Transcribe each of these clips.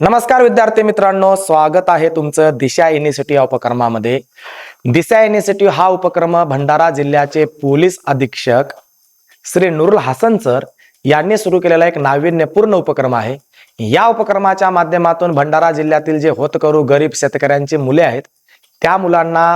नमस्कार विद्यार्थी मित्रांनो स्वागत आहे तुमचं दिशा युनिव्हर्सिटी या उपक्रमामध्ये. दिशा युनिव्हर्सिटी हा उपक्रम भंडारा जिल्ह्याचे पोलीस अधीक्षक श्री नुरुल हसन सर यांनी सुरू केलेला एक नाविन्यपूर्ण उपक्रम आहे. या उपक्रमाच्या माध्यमातून भंडारा जिल्ह्यातील जे होतकरू गरीब शेतकऱ्यांची मुले आहेत त्या मुलांना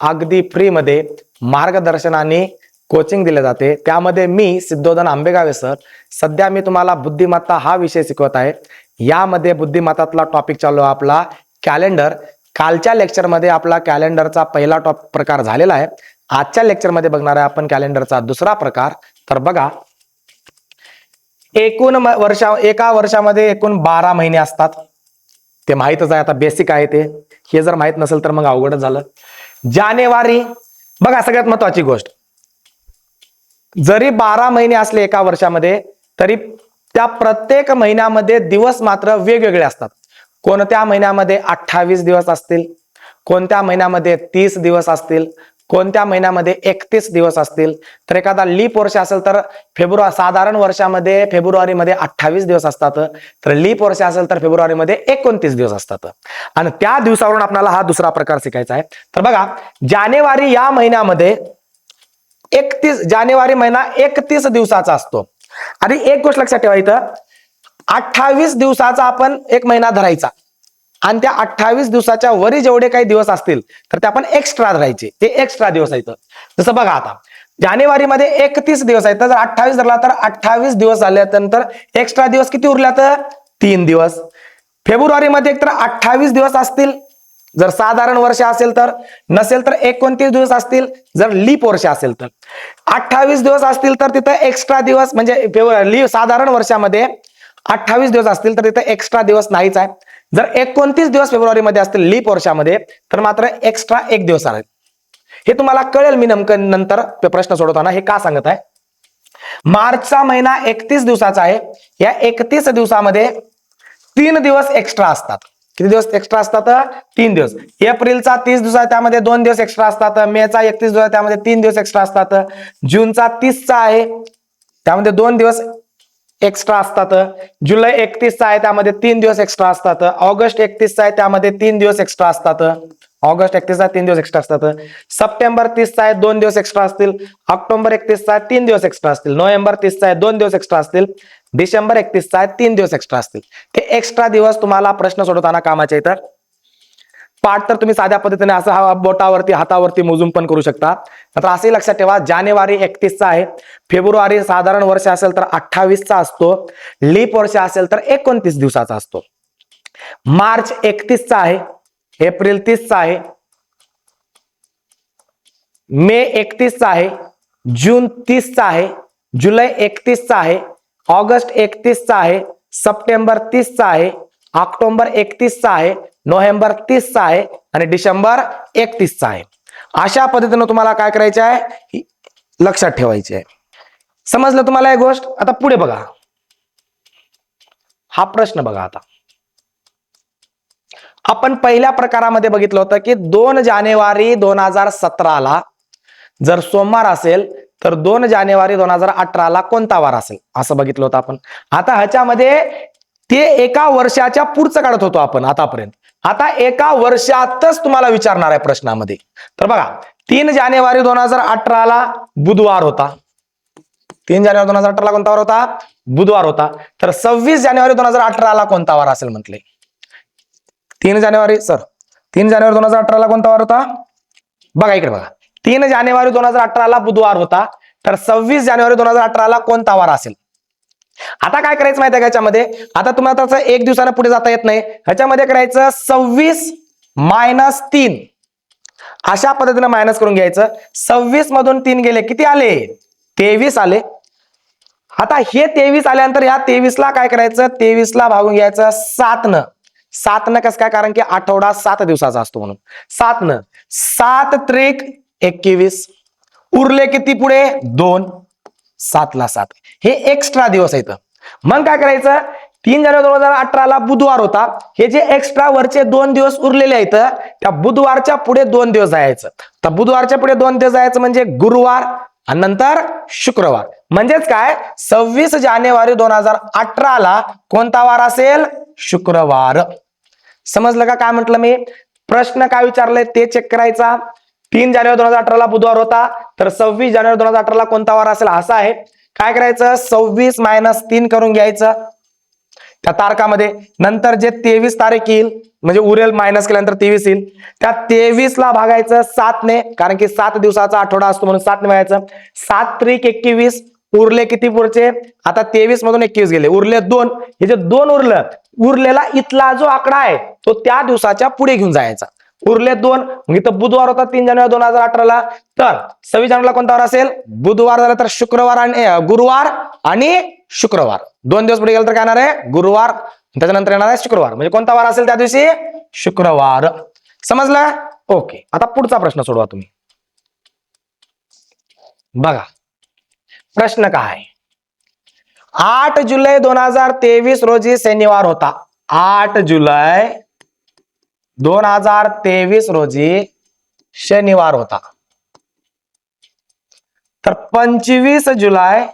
अगदी फ्रीमध्ये मार्गदर्शनाने कोचिंग दिले जाते. त्यामध्ये मी सिद्धोधन आंबेगावे सर सध्या मी तुम्हाला बुद्धिमत्ता हा विषय शिकवत आहे. यामध्ये बुद्धिमत्तातला टॉपिक चालू आहे आपला कॅलेंडर कालच्या लेक्चरमध्ये आपला कॅलेंडरचा पहिला टॉप प्रकार झालेला आहे. आजच्या लेक्चरमध्ये बघणार आहे आपण कॅलेंडरचा दुसरा प्रकार. तर बघा एकूण वर्षा एका वर्षामध्ये एकूण बारा महिने असतात. ते माहीतच आहे आता बेसिक आहे ते. हे जर माहीत नसेल तर मग अवघडच झालं. जानेवारी बघा सगळ्यात महत्वाची गोष्ट. जरी बारा महिने असले एका वर्षामध्ये तरी त्या प्रत्येक महिन्यामध्ये दिवस मात्र वेगवेगळे असतात. कोणत्या महिन्यामध्ये अठ्ठावीस दिवस असतील? कोणत्या महिन्यामध्ये तीस दिवस असतील? कोणत्या महिन्यामध्ये एकतीस दिवस असतील? तर एखादा लीप वर्ष असेल तर फेब्रुवारी साधारण वर्षामध्ये फेब्रुवारीमध्ये अठ्ठावीस दिवस असतात. तर लीप वर्ष असेल तर फेब्रुवारीमध्ये एकोणतीस दिवस असतात. आणि त्या दिवसावरून आपल्याला हा दुसरा प्रकार शिकायचा आहे. तर बघा जानेवारी या महिन्यामध्ये एकतीस जानेवारी महिना एकतीस दिवसाचा असतो. आणि एक गोष्ट लक्षात ठेवा इथं. अठ्ठावीस दिवसाचा आपण एक महिना धरायचा. आणि त्या अठ्ठावीस दिवसाच्या वरी जेवढे काही दिवस असतील तर ते आपण एक्स्ट्रा धरायचे. ते एक्स्ट्रा दिवस आहेत. जसं बघा आता जानेवारीमध्ये एकतीस दिवस आहेत. जर अठ्ठावीस धरला तर अठ्ठावीस दिवस झाल्यानंतर एक्स्ट्रा दिवस किती उरल्या तर तीन दिवस. फेब्रुवारीमध्ये एकतर अठ्ठावीस दिवस असतील जर साधारण वर्ष असेल तर नसेल तर एकोणतीस दिवस असतील जर लीप वर्ष असेल तर. अठ्ठावीस दिवस असतील तर तिथं एक्स्ट्रा दिवस म्हणजे लीप साधारण वर्षामध्ये अठ्ठावीस दिवस असतील तर तिथं एक्स्ट्रा दिवस नाहीच आहे. जर एकोणतीस दिवस फेब्रुवारीमध्ये असतील लीप वर्षामध्ये तर मात्र एक्स्ट्रा एक दिवस आहे. हे तुम्हाला कळेल मी नेमकं नंतर प्रश्न सोडवताना हे का सांगत आहे? मार्चचा महिना एकतीस दिवसाचा आहे. या एकतीस दिवसामध्ये तीन दिवस एक्स्ट्रा असतात. किती दिवस एक्स्ट्रा असतात? तीन दिवस. एप्रिलचा तीस दिवस आहे त्यामध्ये दोन दिवस एक्स्ट्रा असतात. मेचा एकतीस दिवस आहे त्यामध्ये तीन दिवस एक्स्ट्रा असतात. जूनचा तीसचा आहे त्यामध्ये दोन दिवस एक्स्ट्रा असतात. जुलै एकतीसचा आहे त्यामध्ये तीन दिवस एक्स्ट्रा असतात. ऑगस्ट एकतीसचा आहे त्यामध्ये तीन दिवस एक्स्ट्रा असतात. ऑगस्ट एकतीसचा तीन दिवस एक्स्ट्रा असतात. सप्टेंबर तीसचा आहे दोन दिवस एक्स्ट्रा असतील. ऑक्टोबर एकतीसचा आहे तीन दिवस एक्स्ट्रा असतील. नोव्हेंबर तीसचा आहे दोन दिवस एक्स्ट्रा असतील. डिसेंबर एकतीसचा आहे तीन दिवस एक्स्ट्रा असतील. ते एक्स्ट्रा दिवस तुम्हाला प्रश्न सोडवताना कामाचे इतर पाठ तर तुम्ही साध्या पद्धतीने असं हा बोटावरती हातावरती मोजून पण करू शकता. तर असंही लक्षात ठेवा जानेवारी एकतीसचा आहे. फेब्रुवारी साधारण वर्ष असेल तर अठ्ठावीसचा असतो. लीप वर्ष असेल तर एकोणतीस दिवसाचा असतो. मार्च एकतीसचा आहे. एप्रिल तीसचा आहे. मे एकतीसचा आहे. जून तीसचा आहे. जुलै एकतीसचा आहे. ऑगस्ट एकतीसचा आहे. सप्टेंबर तीसचा आहे. ऑक्टोबर एकतीसचा आहे. नोव्हेंबर तीसचा आहे. आणि डिसेंबर एकतीसचा आहे. अशा पद्धतीनं तुम्हाला काय करायचं आहे? लक्षात ठेवायचे आहे. समजलं तुम्हाला एक गोष्ट? आता पुढे बघा. हा प्रश्न बघा आता. आपण पहिल्या प्रकारामध्ये बघितलं होतं की दोन जानेवारी दोन हजार सतराला जर सोमवार असेल तर दोन जानेवारी दोन हजार अठराला कोणता वार असेल? असं बघितलं होतं आपण. आता ह्याच्यामध्ये ते एका वर्षाच्या पुढचं काढत होतो आपण आतापर्यंत. आता एका वर्षातच तुम्हाला विचारणार आहे प्रश्नामध्ये. तर बघा तीन जानेवारी दोन हजार अठराला बुधवार होता. तीन जानेवारी दोन हजार अठराला कोणता वार होता? बुधवार होता. तर सव्वीस जानेवारी दोन हजार अठराला कोणता वार असेल म्हटले? तीन जानेवारी सर. तीन जानेवारी दोन हजार अठराला कोणता वार होता? बघा इकडे बघा. तीन जानेवारी दोन हजार अठराला बुधवार होता. तर सव्वीस जानेवारी दोन हजार अठराला कोणता वार असेल? आता काय करायचं माहिती आहे का याच्यामध्ये आता तुम्हाला त्याचं एक दिवसानं पुढे जाता येत नाही. ह्याच्यामध्ये करायचं सव्वीस मायनस तीन. अशा पद्धतीनं मायनस करून घ्यायचं. सव्वीस मधून तीन गेले किती आले? तेवीस आले. आता हे तेवीस आल्यानंतर या तेवीसला काय करायचं? तेवीसला भागून घ्यायचं सातनं. सात न कसं काय? कारण की आठवडा सात दिवसाचा असतो म्हणून. सात न सात त्रिक एकवीस. उरले किती पुढे? दोन. सातला सात. हे एक्स्ट्रा दिवस आहेत. मग काय करायचं? तीन जानेवारी दोन हजार अठराला बुधवार होता. हे जे एक्स्ट्रा वरचे दोन दिवस उरलेले आहेत त्या बुधवारच्या पुढे दोन दिवस जायचं. तर बुधवारच्या पुढे दोन दिवस जायचं म्हणजे गुरुवार आणि नंतर शुक्रवार. म्हणजेच काय? सव्वीस जानेवारी दोन हजार अठराला कोणता वार असेल? शुक्रवार. समजलं का? काय म्हटलं मी? प्रश्न काय विचारलाय ते चेक करायचा. तीन जानेवारी दोन हजार अठराला बुधवार होता. तर सव्वीस जानेवारी दोन हजार अठराला कोणता वार असेल? असा आहे. काय करायचं? सव्वीस मायनस तीन करून घ्यायचं. त्या तारखामध्ये नंतर जे तेवीस तारीख येईल म्हणजे उरेल मायनस केल्यानंतर तेवीस येईल. त्या तेवीस ला भागायचं सातने. कारण की सात दिवसाचा आठवडा असतो म्हणून सातने भागायचं. सात त्रिक एकवीस. उरले किती पुढचे आता तेवीस मधून एकवीस गेले. उरले दोन. हे जे दोन उरलं उरलेला इथला जो आकडा आहे तो त्या दिवसाच्या पुढे घेऊन जायचा. उरले दोन. इथं बुधवार होता तीन जानेवारी दोन हजार अठराला. तर सव्वीस जानेवारीला कोणता वार असेल? बुधवार झाला तर शुक्रवार आणि गुरुवार आणि शुक्रवार. दोन दिवस पुढे गेलं तर काय येणार आहे? गुरुवार. त्याच्यानंतर येणार आहे शुक्रवार. म्हणजे कोणता वार असेल त्या दिवशी? शुक्रवार. समजलं? ओके. आता पुढचा प्रश्न सोडवा तुम्ही. बघा. प्रश्न काय? आठ जुलै दोन हजार तेवीस रोजी शनिवार होता. आठ जुलै दोन हजार तेवीस रोजी शनिवार होता. तर पंचवीस जुलै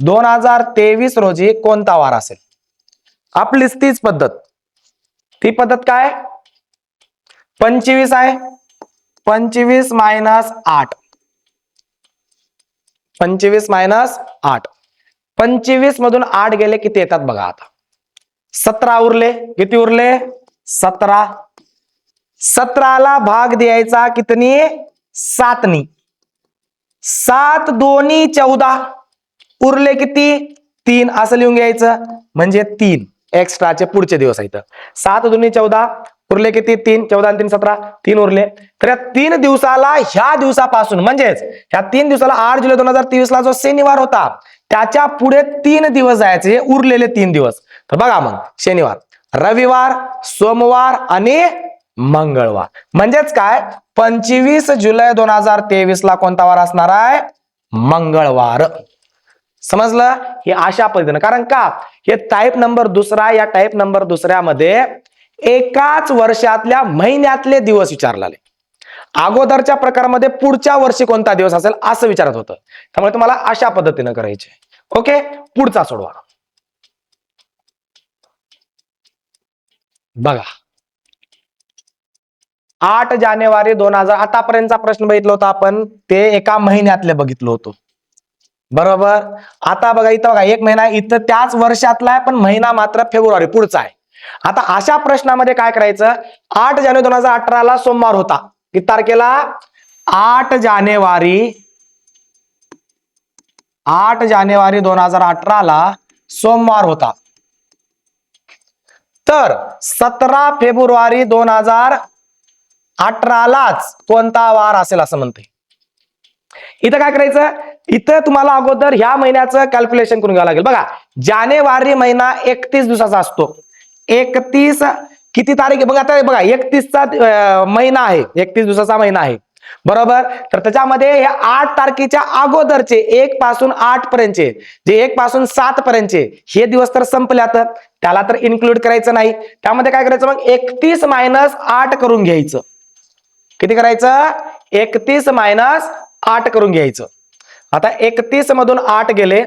दोन हजार तेवीस रोजी कोणता वार असेल? आपलीच तीच पद्धत. ती पद्धत काय? पंचवीस आहे. पंचवीस मायनस आठ. पंचवीस मायनस आठ. पंचवीस मधून आठ गेले किती येतात बघा आता. सतरा उरले किती उरले? सतरा. सतराला भाग द्यायचा कितनी? सातनी. सात दोन्ही चौदा. उरले किती? तीन. असं लिहून घ्यायचं. म्हणजे तीन. एक्स्ट्राचे पुढचे दिवस आहेत. सात दोन्ही चौदा. उरले किती? तीन. चौदा आणि तीन सतरा. तीन उरले. तर या तीन दिवसाला ह्या दिवसापासून म्हणजेच ह्या तीन दिवसाला आठ जुलै दोन हजार तेवीस ला जो शनिवार होता त्याच्या पुढे तीन दिवस जायचे. हे उरलेले तीन दिवस. तर बघा मग शनिवार रविवार सोमवार आणि मंगळवार. म्हणजेच काय? पंचवीस जुलै दोन हजार तेवीस ला कोणता वार असणार आहे? मंगळवार. समजलं? हे अशा पद्धतीनं. कारण का? हे टाईप नंबर दुसरा या टाईप नंबर दुसऱ्यामध्ये एकाच वर्षातल्या महिन्यातले दिवस विचारलेले. अगोदरच्या प्रकारामध्ये पुढच्या वर्षी कोणता दिवस असेल असं विचारत होतं. त्यामुळे तुम्हाला अशा पद्धतीनं करायचे. ओके? पुढचा सोडवा. बघा. आठ जानेवारी दोन हजार आतापर्यंतचा प्रश्न बघितला होता आपण. ते एका महिन्यातले बघितलो होतो. बरोबर? आता बघा इथं बघा एक महिना इथं त्याच वर्षातला आहे पण महिना मात्र फेब्रुवारी पुढचा आहे. आता अशा प्रश्नामध्ये काय करायचं? आठ जानेवारी दोन हजार अठराला सोमवार होता. किती तारखेला? आठ जानेवारी आठ जानेवारी दोन हजार अठराला सोमवार होता. तर सतरा फेब्रुवारी दोन हजार अठरालाच कोणता वार असेल असं म्हणते इथं काय करायचं? इथं तुम्हाला अगोदर ह्या महिन्याचं कॅल्क्युलेशन करून घ्यावं लागेल. बघा जानेवारी महिना एकतीस दिवसाचा असतो. एकतीस किती तारीख बघा आता बघा एकतीसचा महिना आहे. एकतीस दिवसाचा महिना आहे. बरोबर? तर त्याच्यामध्ये हे आठ तारखेच्या अगोदरचे एक पासून आठ पर्यंतचे जे एक पासून सात पर्यंतचे हे दिवस तर संपल्यात त्याला तर इन्क्लूड करायचं नाही. त्यामध्ये काय करायचं मग? एकतीस मायनस आठ करून घ्यायचं. किती करायचं? एकतीस मायनस आठ करून घ्यायचं. आता एकतीस मधून आठ गेले.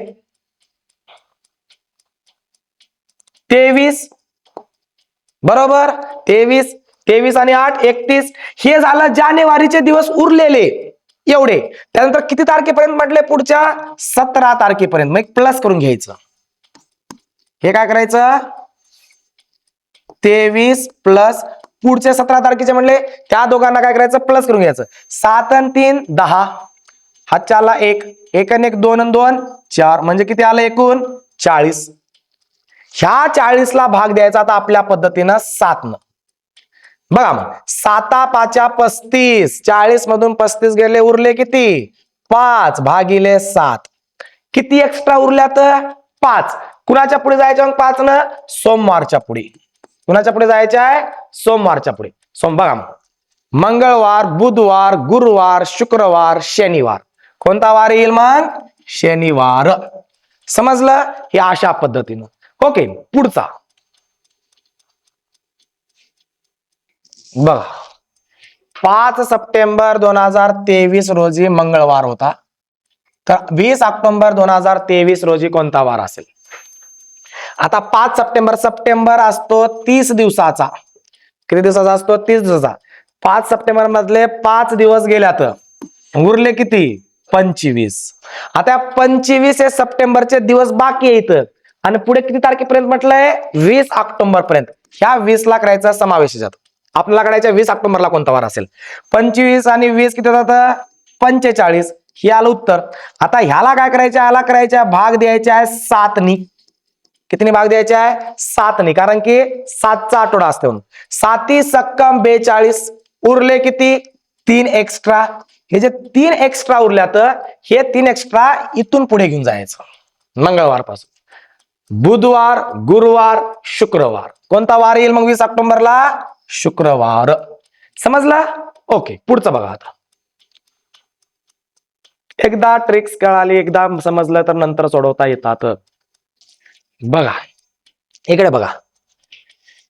तेवीस बरोबर? तेवीस तेवीस आणि आठ एकतीस. हे झालं जानेवारीचे दिवस उरलेले. एवढे. त्यानंतर किती तारखेपर्यंत म्हटले पुढच्या? सतरा तारखेपर्यंत. मग प्लस करून घ्यायचं. हे काय करायचं? तेवीस प्लस पुढच्या सतरा तारखेचे म्हणले त्या दोघांना काय करायचं? प्लस करून घ्यायचं. सात आणि तीन दहा. हा एक. एक आणि एक दोन आणि दोन चार. म्हणजे किती आलं एकूण? चाळीस. ह्या चाळीसला भाग द्यायचा आता आपल्या पद्धतीनं सात न बघा मग साता पाचा पस्तीस. चाळीस मधून पस्तीस गेले उरले किती? पाच भागिले सात. किती एक्स्ट्रा उरल्यात? पाच. कुणाच्या पुढे जायचं मग पाच न सोमवारच्या पुढे. कुणाच्या पुढे जायचं आहे? सोमवारच्या पुढे. सोम बघा मग. मंगळवार बुधवार गुरुवार शुक्रवार शनिवार. कोणता वार येईल मग? शनिवार. समजलं? हे अशा पद्धतीनं. ओके पुढचा. बघा. पाच सप्टेंबर दोन हजार तेवीस रोजी मंगळवार होता. तर वीस ऑक्टोबर दोन हजार तेवीस रोजी कोणता वार असेल? आता पाच सप्टेंबर सप्टेंबर असतो तीस दिवसाचा. किती दिवसाचा असतो? तीस दिवसाचा. पाच सप्टेंबर मधले पाच दिवस गेल्यात. उरले किती? पंचवीस. आता पंचवीस हे सप्टेंबरचे दिवस बाकी आहेत. आणि पुढे किती तारखेपर्यंत म्हटलंय? वीस ऑक्टोबर पर्यंत ह्या वीस ला करायचा समावेश जातो आपल्याला करायच्या वीस ऑक्टोबरला कोणता वार असेल? पंचवीस आणि वीस किती होतात? पंचेचाळीस. हे आलं उत्तर. आता ह्याला काय करायचं ह्याला करायच्या भाग द्यायचा आहे सातनी. कितीने भाग द्यायचे आहे? सातनी. कारण की सातचा आठवडा असते म्हणून. साती सक्कम बेचाळीस. उरले किती? तीन एक्स्ट्रा हे जे तीन एक्स्ट्रा उरल्यात हे तीन एक्स्ट्रा इथून पुढे घेऊन जायचं. मंगळवारपासून. बुधवार गुरुवार शुक्रवार. कोणता वार येईल मग वीस ऑक्टोबरला? शुक्रवार. समजला? ओके पुढचं बघा आता. एकदा ट्रिक्स कळाली एकदा समजलं तर नंतर सोडवता येतात. बघा. इकडे बघा.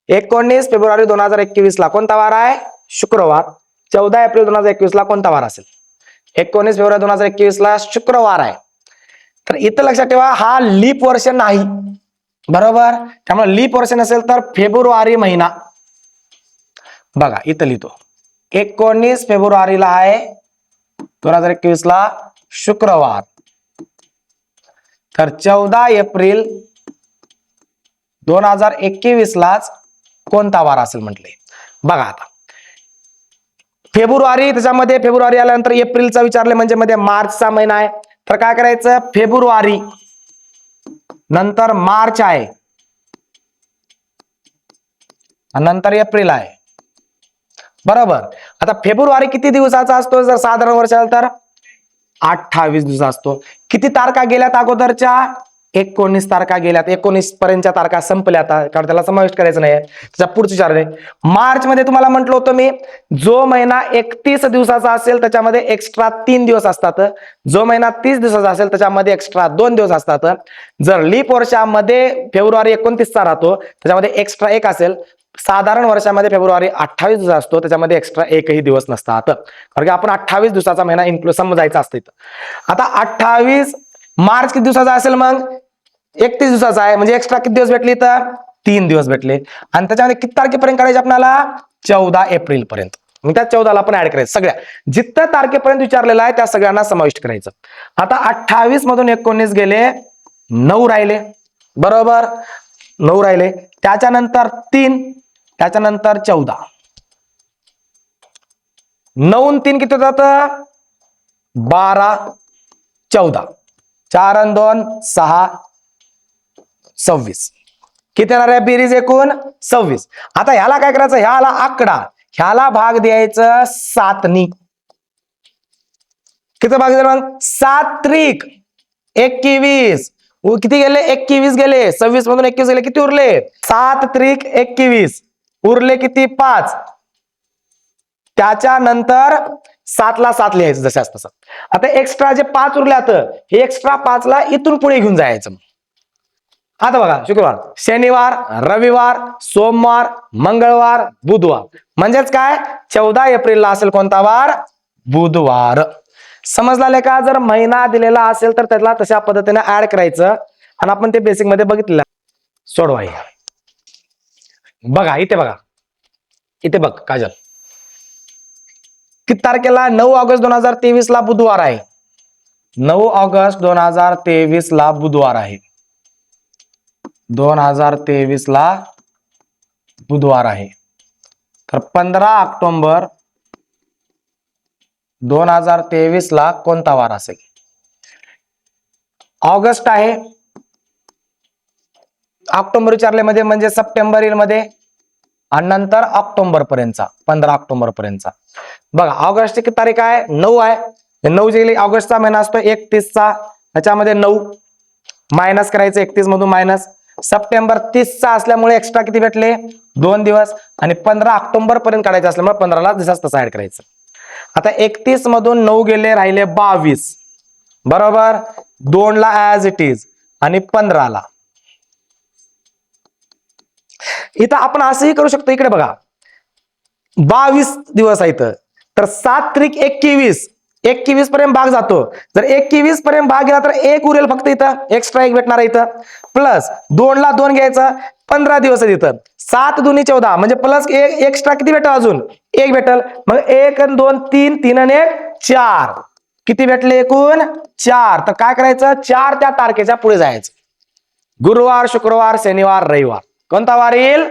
एकोणीस फेब्रुवारी दोन हजार एकवीस ला कोणता वार आहे? शुक्रवार. चौदा एप्रिल दोन हजार एकवीस ला कोणता वार असेल? एकोणीस फेब्रुवारी दोन हजार एकवीस ला शुक्रवार आहे. तर इथं लक्षात ठेवा हा लीप वर्ष नाही. बरोबर? त्यामुळे लीप वर्ष नसेल तर फेब्रुवारी महिना. बघा इथं लिहितो. एकोणीस फेब्रुवारीला आहे. दोन हजार एकवीस ला शुक्रवार. तर चौदा एप्रिल दोन हजार एकवीस लाच कोणता वार असेल म्हटले? बघा आता. फेब्रुवारी त्याच्यामध्ये फेब्रुवारी आल्यानंतर एप्रिलचा विचारले म्हणजे मध्ये मार्चचा महिना आहे. तर काय करायचं? फेब्रुवारी. नंतर मार्च आहे. नंतर एप्रिल आहे. बरोबर. आता फेब्रुवारी किती दिवसाचा असतो? जर साधारण वर्षाला तर अठ्ठावीस दिवस असतो. किती तारखा गेल्यात अगोदरच्या? एकोणीस तारखा गेल्यात एकोणीस पर्यंतच्या तारखा संपल्या आता. कारण त्याला समाविष्ट करायचं नाही त्याच्या पुढचे चार मार्च मध्ये तुम्हाला म्हटलं होतं मी जो महिना एकतीस दिवसाचा असेल त्याच्यामध्ये एक्स्ट्रा तीन दिवस असतात. जो महिना तीस दिवसाचा असेल त्याच्यामध्ये एक्स्ट्रा दोन दिवस असतात. जर लीप वर्षामध्ये फेब्रुवारी एकोणतीसचा राहतो त्याच्यामध्ये एक्स्ट्रा एक असेल. साधारण वर्षामध्ये फेब्रुवारी अठ्ठावीस दिवस असतो त्याच्यामध्ये एक्स्ट्रा एकही दिवस नसतात. कारण की आपण अठ्ठावीस दिवसाचा महिना इन्क्लूड समजायचा असतो आता अठ्ठावीस मार्च किती दिवसाचा असेल मग? एकतीस दिवसाचा आहे. म्हणजे एक्स्ट्रा किती दिवस भेटले तर तीन दिवस भेटले. आणि त्याच्यामध्ये किती तारखेपर्यंत काढायचे आपल्याला? चौदा एप्रिल पर्यंत मग त्या चौदाला पण ऍड करायचं. सगळ्या. जितक्या तारखेपर्यंत विचारलेलं आहे त्या सगळ्यांना समाविष्ट करायचं. आता अठ्ठावीस मधून एकोणीस गेले नऊ राहिले. बरोबर? नऊ राहिले. त्याच्यानंतर तीन त्याच्यानंतर चौदा. नऊ तीन किती होतात? बारा चौदा. चार दोन सहा सव्वीस. किती येणार आहे बेरीज एकूण? सव्वीस. आता ह्याला काय करायचं? ह्याला आकडा. ह्याला भाग द्यायचं सातनी. किती भाग द्यायला मग सात त्रिक एकवीस किती गेले? एकवीस गेले. सव्वीस मधून एकवीस गेले. किती उरले? सात त्रिक एकवीस. उरले किती? पाच. त्याच्यानंतर सातला सात लिहायचं जसे असतं तसं. आता एक्स्ट्रा जे पाच उरल्यात हे एक्स्ट्रा पाचला इथून पुढे घेऊन जायचं. आता बघा शुक्रवार शनिवार रविवार सोमवार मंगळवार बुधवार. म्हणजेच काय? चौदा एप्रिलला असेल कोणता वार? बुधवार. समजला का? जर महिना दिलेला असेल तर त्याला तशा पद्धतीने ऍड करायचं. आणि आपण ते बेसिकमध्ये बघितलं सोडवा बघा इथे बघा. इथे बघ काजल. किती तारखेला? नऊ ऑगस्ट दोन हजार तेवीस ला बुधवार आहे. नऊ ऑगस्ट दोन हजार तेवीस ला बुधवार आहे. दोन हजार तेवीस ला बुधवार आहे. तर पंधरा ऑक्टोबर दोन हजार तेवीस ला कोणता वार असेल? ऑगस्ट आहे. ऑक्टोबर विचारले मध्ये म्हणजे सप्टेंबर येईल मध्ये आणि नंतर ऑक्टोबर पर्यंतचा पंधरा ऑक्टोबर पर्यंतचा. बघा ऑगस्टची किती तारीख आहे? नऊ आहे. नऊ जे गेली ऑगस्टचा महिना असतो एकतीसचा. ह्याच्यामध्ये नऊ. मायनस करायचं एकतीस मधून मायनस. सप्टेंबर तीसचा असल्यामुळे एक्स्ट्रा किती भेटले? दोन दिवस. आणि पंधरा ऑक्टोबर पर्यंत काढायचं असल्यामुळे पंधराला दिवस तसं ऍड करायचं. आता एकतीस मधून नऊ गेले राहिले बावीस. बरोबर? दोन ला ऍज इट इज आणि पंधराला. इथं आपण असंही करू शकतो. इकडे बघा. बावीस दिवस आहे तर सात त्रिक एकवीस. एकवीस पर्यंत भाग जातो. जर एकवीस पर्यंत भाग गेला तर एक उरेल फक्त इथं. एक्स्ट्रा एक भेटणार आहे इथं. प्लस दोन ला दोन घ्यायचं पंधरा दिवस आहेत इथं. सात दोन्ही चौदा म्हणजे प्लस एक एक्स्ट्रा किती भेटल अजून? एक भेटल. मग एक आणि दोन तीन तीन आणि एक चार. किती भेटले एकूण? चार. तर काय करायचं? चार त्या तारखेच्या पुढे जायचं. गुरुवार शुक्रवार शनिवार रविवार. कोणता वार येईल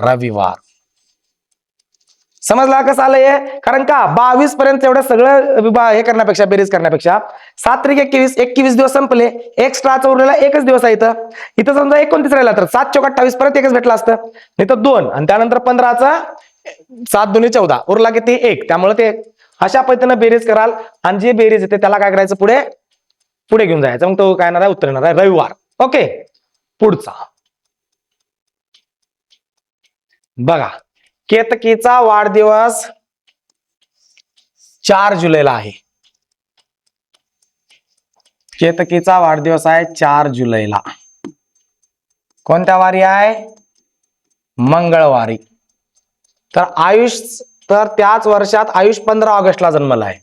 रविवार. समजला कसं आलंय? कारण का? बावीस पर्यंत एवढं सगळं विभाग हे करण्यापेक्षा बेरीज करण्यापेक्षा सात तारीख एकवीस एकवीस दिवस संपले. एक्स्ट्राचा उरलेला एकच दिवस आहे इथं. इथं समजा एकोणतीस राहिला तर सात चौक अठ्ठावीस परत एकच भेटला असतं. नाही तर दोन. आणि त्यानंतर पंधराचा सात दोन्ही चौदा. उरला किती? एक. त्यामुळे ते अशा पद्धतीनं बेरीज कराल. आणि जे बेरीज येते त्याला काय करायचं पुढे? पुढे घेऊन जायचं. मग तो काय येणार आहे? उत्तर येणार आहे. रविवार. ओके? पुढचा. बघा. केतकीचा वाढदिवस चार जुलैला आहे. केतकीचा वाढदिवस आहे चार जुलैला. कोणत्या वारी आहे? मंगळवारी. तर आयुष तर त्याच वर्षात आयुष पंधरा ऑगस्टला जन्मला आहे.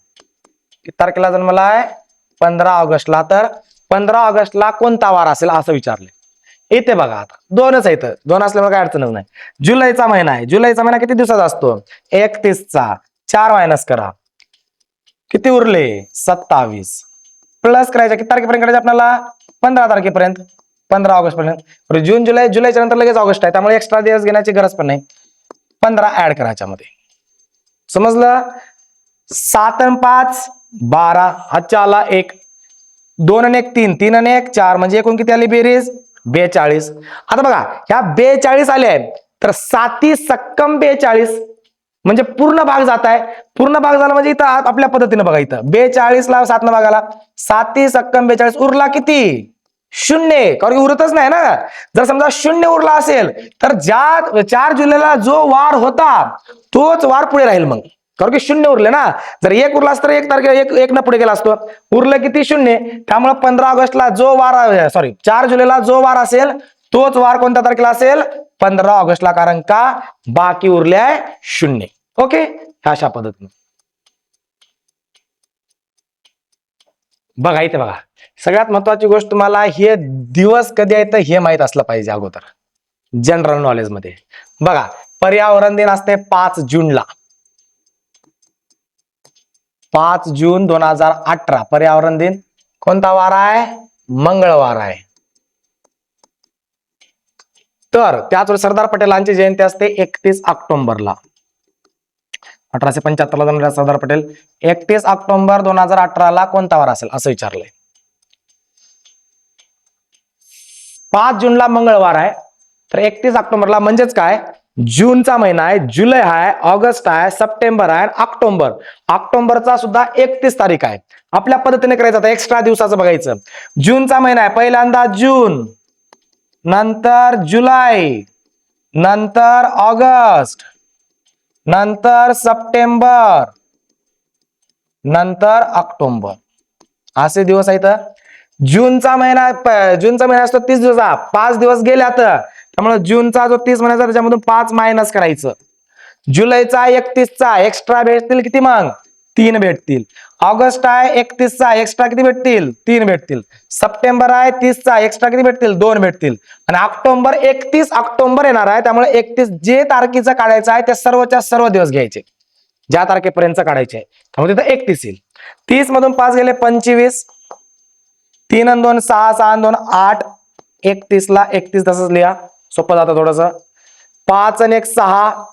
किती तारखेला जन्मला आहे? पंधरा ऑगस्टला. तर पंधरा ऑगस्टला कोणता वार असेल असं विचारले. येते बघा आता. दोनच आहेत. दोन असल्यामुळे काय अडचणच नाही. जुलैचा महिना आहे. जुलैचा महिना किती दिवसाचा असतो? एकतीसचा. चार मायनस करा. किती उरले? सत्तावीस. प्लस करायचं किती तारखेपर्यंत करायचं आपल्याला? पंधरा तारखेपर्यंत. पंधरा ऑगस्ट पर्यंत म्हणजे जून जुलै जुलैच्या नंतर लगेच ऑगस्ट आहे. त्यामुळे एक्स्ट्रा दिवस घेण्याची गरज पण नाही. पंधरा ऍड करायच्या मध्ये समजलं? सात आणि पाच बारा. हातच्या आला एक. दोन आणि एक तीन. तीन आणि एक चार. म्हणजे एकूण किती आली बेरीज? बेचाळीस. आता बघा ह्या बेचाळीस आले आहे तर साती सक्कम बेचाळीस म्हणजे पूर्ण भाग जात आहे. पूर्ण भाग झाला म्हणजे इथं आपल्या पद्धतीनं बघा इथं. बेचाळीस ला सात भागाला. साती सक्कम बेचाळीस उरला किती? शून्य कारण की उरतच नाही ना. जर समजा शून्य उरला असेल तर ज्या चार जुलैला जो वार होता तोच वार पुढे राहील मग. कारण की शून्य उरले ना. जर एक उरला असतं तर एक तारखे एक एक न पुढे गेला असतो. उरलं किती शून्य? त्यामुळे पंधरा ऑगस्टला जो वार सॉरी चार जुलैला जो वार असेल तोच वार कोणत्या तारखेला असेल? पंधरा ऑगस्टला. कारण का? बाकी उरले आहे शून्य. ओके? अशा पद्धतीने. बघा इथे बघा. सगळ्यात महत्वाची गोष्ट तुम्हाला हे दिवस कधी आहेत हे माहीत असलं पाहिजे अगोदर. जनरल नॉलेजमध्ये. बघा पर्यावरण दिन असते पाच जूनला. पाच जून दोन हजार अठरा. पर्यावरण दिन कोणता वार आहे? मंगळवार आहे. तर त्याच वेळी सरदार पटेलांची जयंती असते एकतीस ऑक्टोबरला. अठराशे पंच्याहत्तर ला सरदार पटेल एकतीस ऑक्टोबर दोन हजार अठराला कोणता वार असेल? असं विचारलंय. पाच जूनला मंगळवार आहे. तर एकतीस ऑक्टोबरला म्हणजेच काय? जूनचा महिना आहे जुलै आहे ऑगस्ट आहे सप्टेंबर आहे ऑक्टोबर. ऑक्टोबरचा सुद्धा एकतीस तारीख आहे. आपल्या पद्धतीने करायचं आता एक्स्ट्रा दिवसाचं बघायचं. जूनचा महिना आहे पहिल्यांदा जून नंतर जुलै नंतर ऑगस्ट नंतर सप्टेंबर नंतर ऑक्टोबर. असे दिवस आहेत. जूनचा महिना जूनचा महिना असतो तीस दिवसा. पाच दिवस गेल्यात त्यामुळे जूनचा जो तीस महिन्याचा त्याच्यामधून पाच मायनस करायचं. जुलैचा एकतीसचा एक्स्ट्रा भेटतील किती मग? तीन भेटतील. ऑगस्ट आहे एकतीसचा एक्स्ट्रा किती भेटतील? तीन भेटतील. सप्टेंबर आहे तीसचा एक्स्ट्रा किती भेटतील? दोन भेटतील. आणि ऑक्टोबर एकतीस ऑक्टोबर येणार आहे त्यामुळे एकतीस जे तारखेचं काढायचं आहे ते सर्वच्या सर्व दिवस घ्यायचे. ज्या तारखेपर्यंत काढायचे आहे. त्यामुळे तिथं एकतीस येईल. तीस मधून पाच गेले पंचवीस. तीन दोन सहा सहा दोन आठ. एकतीसला एकतीस तसंच लिहा. सोपं जातं थोडस. पाच आणि एक सहा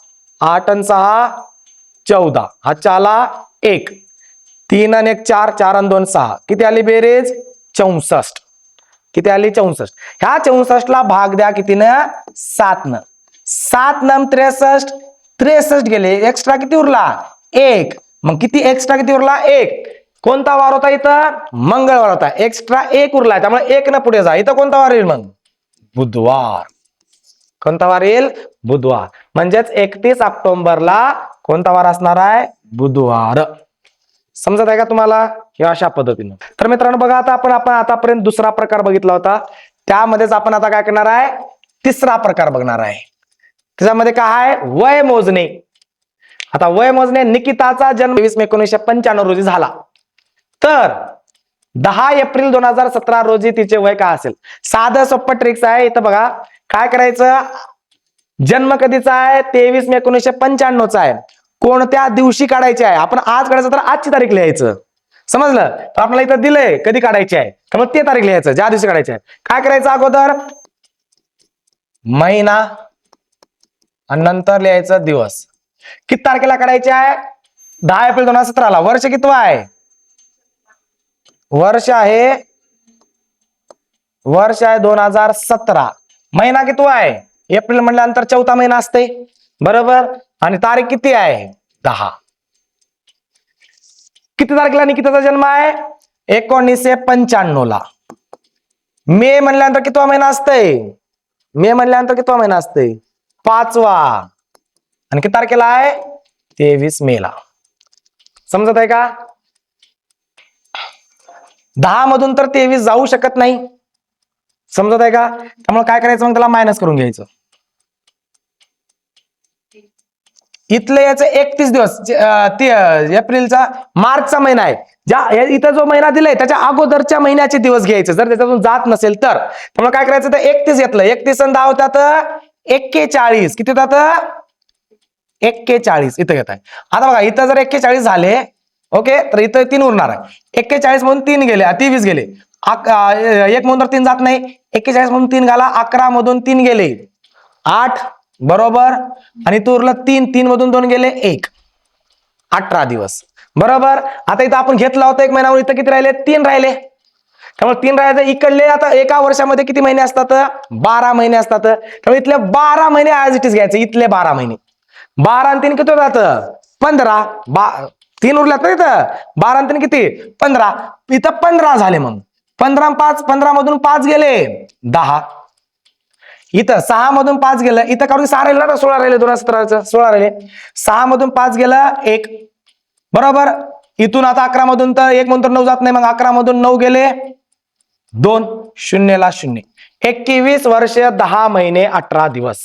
आठ आणि सहा चौदा. हा चाला एक. तीन आणि एक चार चार आणि दोन सहा. किती आली बेरीज? चौसष्ट. किती आली? चौसष्ट. ह्या चौसष्टला भाग द्या कितीनं? सात न सात नम त्रेसष्ट. त्रेसष्ट गेले. एक्स्ट्रा किती उरला? एक. मग किती एक्स्ट्रा किती उरला? एक. कोणता वार होता इथं? मंगळवार होता. एक्स्ट्रा एक उरला. त्यामुळे एक न पुढे जा. इथं कोणता वार येईल मग? बुधवार. कोणता वार येईल? बुधवार. म्हणजेच एकतीस ऑक्टोबरला कोणता वार असणार आहे? बुधवार. समजत आहे का तुम्हाला? किंवा अशा पद्धतीनं. तर मित्रांनो बघा आता आपण आपण आतापर्यंत दुसरा प्रकार बघितला होता. त्यामध्येच आपण आता काय करणार आहे? तिसरा प्रकार बघणार आहे. त्याच्यामध्ये काय आहे? वय मोजणे. आता वय मोजणे निकिताचा जन्म वीस मे एकोणीसशे पंच्याण्णव रोजी झाला. तर दहा एप्रिल दोन हजार सतरा रोजी तिचे वय काय असेल? साधं सोप्प ट्रिक्स आहे. इथं बघा. काय करायचं? जन्म कधीचा आहे? तेवीस मे एकोणीसशे पंच्याण्णवचा आहे. कोणत्या दिवशी काढायचे आहे? आपण आज काढायचं तर आजची तारीख लिहायचं. समजलं? तर आपल्याला इथं दिलंय कधी काढायची आहे. तर मग ते तारीख लिहायचं ज्या दिवशी काढायचे आहे. काय करायचं अगोदर? महिना आणि नंतर लिहायचं दिवस. किती तारखेला काढायचे आहे? दहा एप्रिल दोन हजार सतराला. वर्ष कितव आहे? वर्ष आहे वर्ष आहे दोन हजार सतरा. महिना किती आहे? एप्रिल म्हणल्यानंतर चौथा महिना असते. बरोबर? आणि तारीख किती आहे? दहा. किती तारखेला निकिताचा जन्म आहे? एकोणीसशे पंच्याण्णव ला मे म्हणल्यानंतर कितवा महिना असतंय मे म्हणल्यानंतर कितवा महिना असतंय पाचवा. आणि किती तारखेला आहे? तेवीस मे ला समजत आहे का? दहा मधून तर तेवीस जाऊ शकत नाही. समजत आहे का? त्यामुळे काय करायचं मग त्याला मायनस करून घ्यायचं. इथले याचे एकतीस दिवस एप्रिलचा मार्चचा महिना आहे. ज्या इथं जो महिना दिलाय त्याच्या अगोदरच्या महिन्याचे दिवस घ्यायचे. जर त्याच्यातून जात नसेल तर. त्यामुळे काय करायचं तर एकतीस घेतलं. एकतीस आणि दहा होतात एक्केचाळीस. किती होतात एक्केचाळीस. इथं घेत आहे आता बघा इथं जर एक्केचाळीस झाले ओके तर इथं तीन उरणार आहे. एक्केचाळीस म्हणून तीन गेले तेवीस गेले. एक म्हणून तीन जात नाही. एक्केचाळीस मधून तीन घाला. अकरा मधून तीन गेले. आठ बरोबर. आणि तो उरलं तीन तीन मधून दोन गेले एक. अठरा दिवस. बरोबर? आता इथं आपण घेतला होता एक महिन्यावर इथं किती राहिले? तीन राहिले. त्यामुळे तीन राहिले इकडले आता एका वर्षामध्ये किती महिने असतात? बारा महिने असतात. त्यामुळे इथले बारा महिने आज इट इज घ्यायचे. इथले बारा महिने. बारा आणि तीन किती होतात? पंधरा. बा तीन उरल्यात ना इथं? बारा आणि तीन किती? पंधरा. इथं पंधरा झाले मग पंधरा पाच पंधरा मधून पाच गेले दहा. इथं सहा मधून पाच गेलं इथं कारण सहा राहिलं ना सोळा राहिले दोन हजार सतराचं सोळा राहिले. सहा मधून पाच गेलं एक. बरोबर? इथून आता अकरा मधून तर एक म्हणून तर नऊ जात नाही मग अकरा मधून नऊ गेले दोन. शून्यला शून्य. एकवीस वर्ष दहा महिने अठरा दिवस.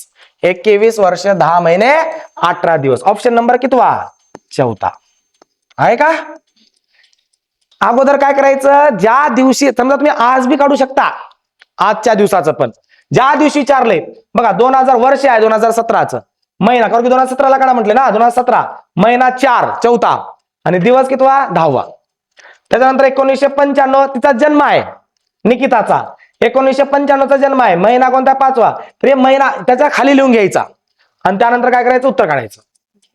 एकवीस वर्ष दहा महिने अठरा दिवस. ऑप्शन नंबर कितवा? चौथा. आहे का? अगोदर काय करायचं? ज्या दिवशी समजा तुम्ही आज बी काढू शकता. आजच्या दिवसाचं पण. ज्या दिवशी विचारले बघा दोन हजार वर्ष आहे दोन हजार सतराचं. महिना कारण की दोन हजार सतराला काढा म्हटले ना? दोन हजार सतरा. महिना चार चौथा. आणि दिवस कितवा? दहावा. त्याच्यानंतर एकोणीसशे पंच्याण्णव तिचा जन्म आहे. निकिताचा. एकोणीसशे पंच्याण्णवचा जन्म आहे. महिना कोणता? पाचवा. तर हे महिना त्याच्याखाली लिहून घ्यायचा. आणि त्यानंतर काय करायचं? उत्तर काढायचं.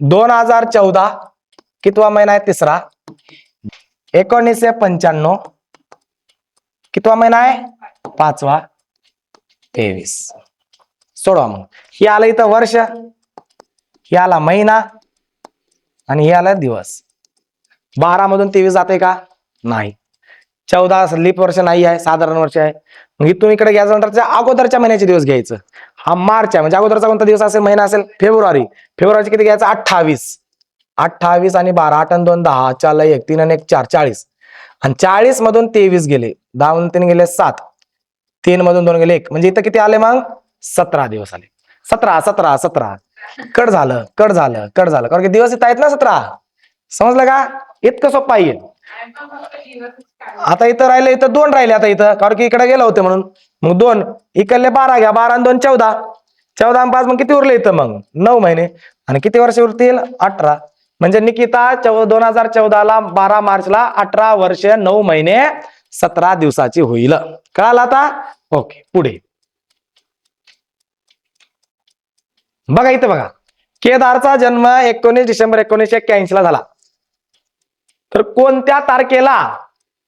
दोन हजार चौदा कितवा महिना आहे? तिसरा. एकोणीसशे पंच्याण्णव. कितवा महिना आहे? पाचवा. तेवीस. सोडवा मग. हे आलं इथं वर्ष. हे आला महिना. आणि हे आला दिवस. बारा मधून तेवीस जाते का? नाही. चौदा लीप वर्ष नाही आहे साधारण वर्ष आहे. मग इथून इकडे घ्यायचं त्या अगोदरच्या महिन्याचे दिवस घ्यायचं. हा मार्च आहे म्हणजे अगोदरचा कोणता दिवस असेल महिना असेल? फेब्रुवारी. फेब्रुवारीचे किती घ्यायचं? अठ्ठावीस. अठ्ठावीस आणि बारा आठ आणि दोन दहा चार एक तीन आणि एक चार चाळीस. आणि चाळीस मधून तेवीस गेले दहा मधून तीन गेले सात. तीन मधून दोन गेले एक. म्हणजे इथं किती आले मग? सतरा दिवस आले. सतरा सतरा सतरा. कट झालं कट झालं कट झालं. कारण की दिवस इथं आहेत ना सतरा. समजलं का? इतकं सोपं आहे. आता इथं राहिले इथं दोन राहिले आता इथं. कारण की इकडे गेलं होते म्हणून. मग दोन. इकडले बारा घ्या बारा आणि दोन चौदा. चौदा आणि पाच मग किती उरले इथं मग? नऊ महिने. आणि किती वर्ष उरतील? अठरा. म्हणजे निकिता चौ दोन हजार चौदाला बारा मार्चला अठरा वर्ष नऊ महिने सतरा दिवसाची होईल. कळालं आता? ओके पुढे. बघा इथं बघा. केदारचा जन्म एकोणीस डिसेंबर एकोणीसशे एक्क्याऐंशी ला झाला. तर कोणत्या तारखेला?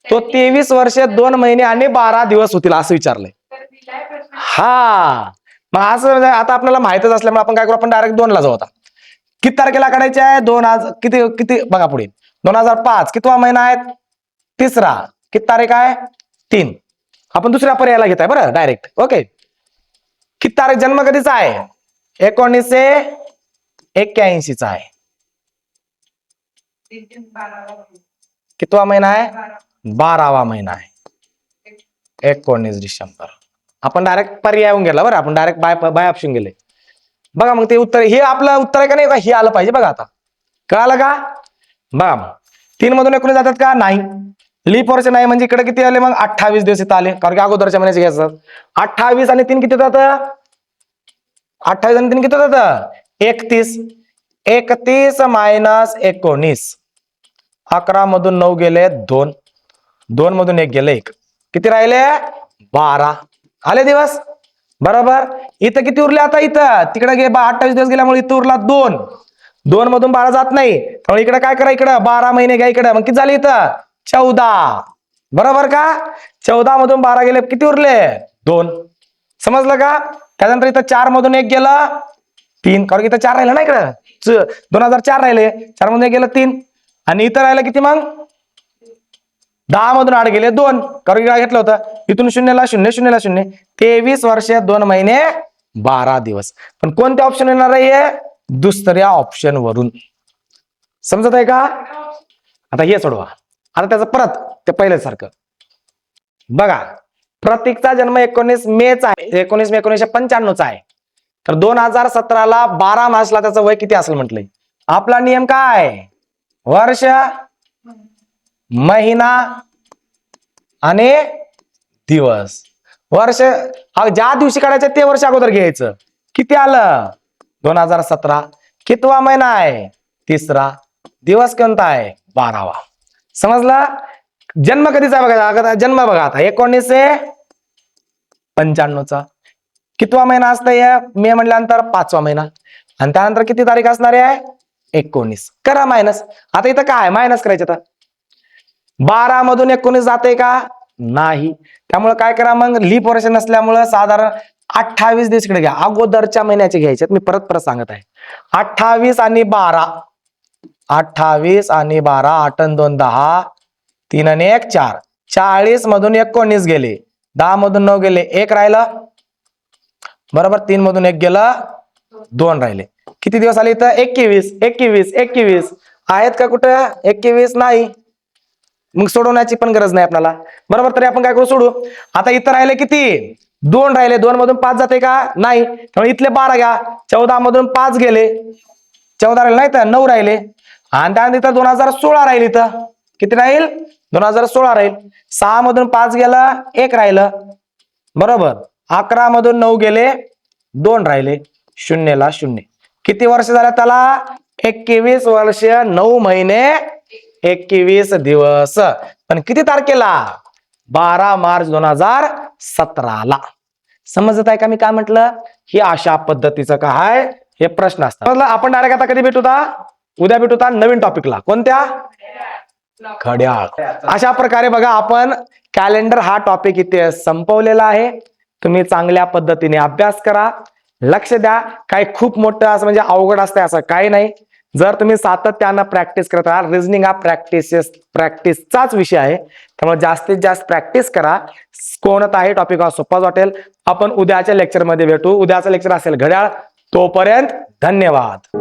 तो तेवीस वर्ष दोन महिने आणि बारा दिवस होतील असं विचारलंय. हा. मग असं म्हणजे आता आपल्याला माहितच असल्यामुळे आपण काय करू? आपण डायरेक्ट दोन ला जाऊ आता. किती तारखेला काढायचे आहे? दोन हजार किती किती बघा पुढे. दोन हजार पाच कितवा महिना आहे? तिसरा. किती तारीख आहे? तीन. आपण दुसऱ्या पर्यायाला घेत आहे बरं डायरेक्ट ओके किती तारीख जन्म कधीचा आहे? एकोणीसशे एक्क्याऐंशीचा आहे. कितवा महिना आहे? बारावा महिना आहे. एकोणीस डिसेंबर. आपण डायरेक्ट पर्याय येऊन गेला बरं आपण डायरेक्ट बाय बाय ऑप्शन गेले. बघा मग ते उत्तर हे आपलं उत्तर आहे का नाही? का हे आलं पाहिजे बघा आता. कळालं का? बघा मग. तीन मधून एकोणीस जातात का? नाही. लीप वर्ष नाही म्हणजे इकडे किती आले मग? अठ्ठावीस दिवस इथं आले. कारण की अगोदरच्या महिन्याचे घ्यायचं. अठ्ठावीस आणि तीन किती होतात? अठ्ठावीस आणि तीन किती होतात? एकतीस. एकतीस मायनस एकोणीस. अकरा मधून नऊ गेले दोन. दोन मधून एक गेले एक. किती राहिले? बारा. आले दिवस? बरोबर? इथं किती उरले आता इथं? तिकडे गे बा अठ्ठावीस दिवस गेल्यामुळे इथं उरला दोन. दोन मधून बारा जात नाही. त्यामुळे इकडे काय करा इकडं? बारा महिने घ्या इकडे. मग किती झाले इथं? चौदा. बरोबर का? चौदा मधून बारा गेले किती उरले? दोन. समजलं का? त्यानंतर इथं चार मधून एक गेलं तीन. कारण इथं चार राहिलं ना इकडं? च- दोन हजार चार राहिले. चार मधून एक गेलं तीन. आणि इथं राहिलं किती मग? दहा मधून आठ गेले दोन. कारण की काय घेतलं होतं? इथून शून्यला शून्य शून्यला शून्य. तेवीस वर्ष दोन महिने बारा दिवस. पण कोणत्या ऑप्शन येणार आहे दुसऱ्या ऑप्शन वरून. समजत आहे का? आता हे सोडवा. आता त्याचं परत ते पहिल्यासारखं. बघा. प्रतीकचा जन्म एकोणीस मेचा आहे. एकोणीस मे एकोणीसशे पंच्याण्णवचा आहे. तर दोन हजार सतराला बारा मार्चला त्याचं वय किती असेल म्हटलंय? आपला नियम काय? वर्ष महिना आणि दिवस. वर्ष ज्या दिवशी काढायचं ते वर्ष अगोदर घ्यायचं. किती आलं? दोन हजार सतरा. कितवा महिना आहे? तिसरा. दिवस कोणता आहे? बारावा. समजला? जन्म कधीचा बघा जन्म बघा आता. एकोणीसशे पंच्याण्णवचा. कितवा महिना असतंय मे म्हणल्यानंतर पाचवा महिना. आणि त्यानंतर किती तारीख असणार आहे? एकोणीस. करा मायनस आता इथं काय? मायनस करायचं आता बारा मधून एकोणीस जाते का? नाही. त्यामुळे काय करा मग? लीप वर्ष नसल्यामुळं साधारण अठ्ठावीस दिवस इकडे घ्या. अगोदरच्या महिन्याचे घ्यायचे मी परत परत सांगत आहे. अठ्ठावीस आणि बारा. अठ्ठावीस आणि बारा आठ दोन दहा. तीन आणि एक चार. चाळीस मधून एकोणीस गेले. दहा मधून नऊ गेले. एक राहिलं. बरोबर? तीन मधून एक गेलं. दोन राहिले. किती दिवस आले इथं? एकवीस. एकवीस. एकवीस. आहेत का कुठं? एकवीस नाही. मग सोडवण्याची पण गरज नाही आपल्याला बरोबर तरी आपण काय करू सोडू? आता इथं राहिले किती? दोन राहिले. दोन मधून पाच जाते का? नाही. त्यामुळे इथले बारा घ्या. चौदा मधून पाच गेले. चौदा राहिले नाही तर नऊ राहिले. आणि त्यानंतर इथं दोन हजार सोळा राहील इथं. किती राहील? दोन हजार सोळा राहील. सहा मधून पाच गेलं एक राहिलं. बरोबर. अकरा मधून नऊ गेले दोन राहिले. शून्यला शून्य. किती वर्ष झालं त्याला? एकवीस वर्ष नऊ महिने एकवीस दिवस. पण किती तारखेला? बारा मार्च दोन हजार सतराला. समजत आहे का मी काय म्हटलं? ही अशा पद्धतीचं काय हे प्रश्न असतात. आपण डायरेक्ट आता कधी भेटूता उद्या भेटूता नवीन टॉपिकला कोणत्या? घड्याळ. अशा प्रकारे बघा आपण कॅलेंडर हा टॉपिक इथे संपवलेला आहे. तुम्ही चांगल्या पद्धतीने अभ्यास करा. लक्ष द्या. काही खूप मोठं असं म्हणजे अवघड असतंय असं काही नाही. जर तुम्ही सातत्यानं प्रॅक्टिस करत राहाल रिझनिंग हा प्रॅक्टिस प्रॅक्टिसचाच विषय आहे. त्यामुळे जास्तीत जास्त प्रॅक्टिस करा. कोणताही टॉपिक हा सोपाच वाटेल. आपण उद्याच्या लेक्चरमध्ये भेटू. उद्याचं लेक्चर असेल घड्याळ. तोपर्यंत धन्यवाद.